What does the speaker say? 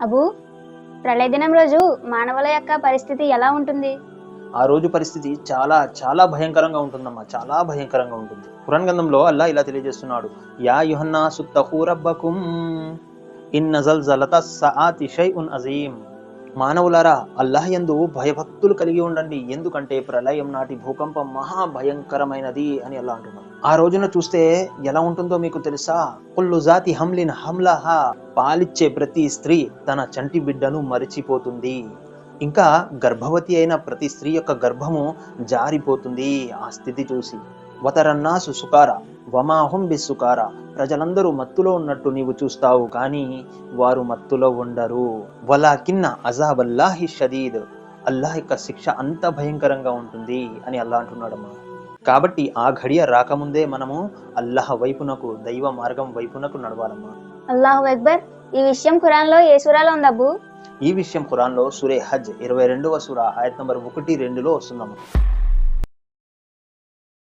Abu ప్రళయదినం రోజు మానవుల యొక్క పరిస్థితి ఎలా ఉంటుంది? ఆ రోజు పరిస్థితి చాలా చాలా భయంకరంగా ఉంటుందమ్మా చాలా భయంకరంగా ఉంటుంది. పురాణ గంధంలో అల్లా ఇలా తెలియజేస్తున్నాడు యా యుహన్నా సుత్తహూ రబ్బకుం ఇన్ నజల్ జలత సఆతి షైఉన్ అజీం మానవులారా అల్లాహ్ యందు భయభక్తులు కలిగి ఉండండి. ఎందుకంటే ప్రళయం నాటి భూకంపం మహా భయంకరమైనది అని అల్లా అంటున్నాడు. ఆ రోజున చూస్తే ఎలా ఉంటుందో మీకు తెలుసా? కుల్లు జాతి హమ్లిన్ హమ్లహ పాలిచ్చే ప్రతి స్త్రీ తన చంటి బిడ్డను మరిచిపోతుంది. ఇంకా గర్భవతి అయిన ప్రతి స్త్రీ యొక్క గర్భము జారిపోతుంది. ఆ స్థితి చూసి. వతరన్నాసు సుకార వమాహుం బిస్సుకార? ప్రజలందరూ మత్తులో ఉన్నట్టు నీవు చూస్తావు కానీ వారు మత్తులో ఉండరు. వలాకిన్న అజాబల్లాహి షదీద్. అల్లాహ్ యొక్క శిక్ష అంత భయంకరంగా ఉంటుంది అని అల్లా అంటున్నాడమ్మా. కాబట్టి ఆ ఘడియ రాకముందే మనము అల్లాహ్ వైపునకు దైవ మార్గం వైపునకు నడవాలమ్మా. అల్లాహు అక్బర్ ఈ విషయం ఖురాన్లో ఏ సూరాలో ఉంది అబ్బు? ఈ విషయం ఖురాన్లో సురే హజ్ ఇరవై రెండవ సురా ఆయత్ నంబర్ ఒకటి రెండులో వస్తుందమ్మా.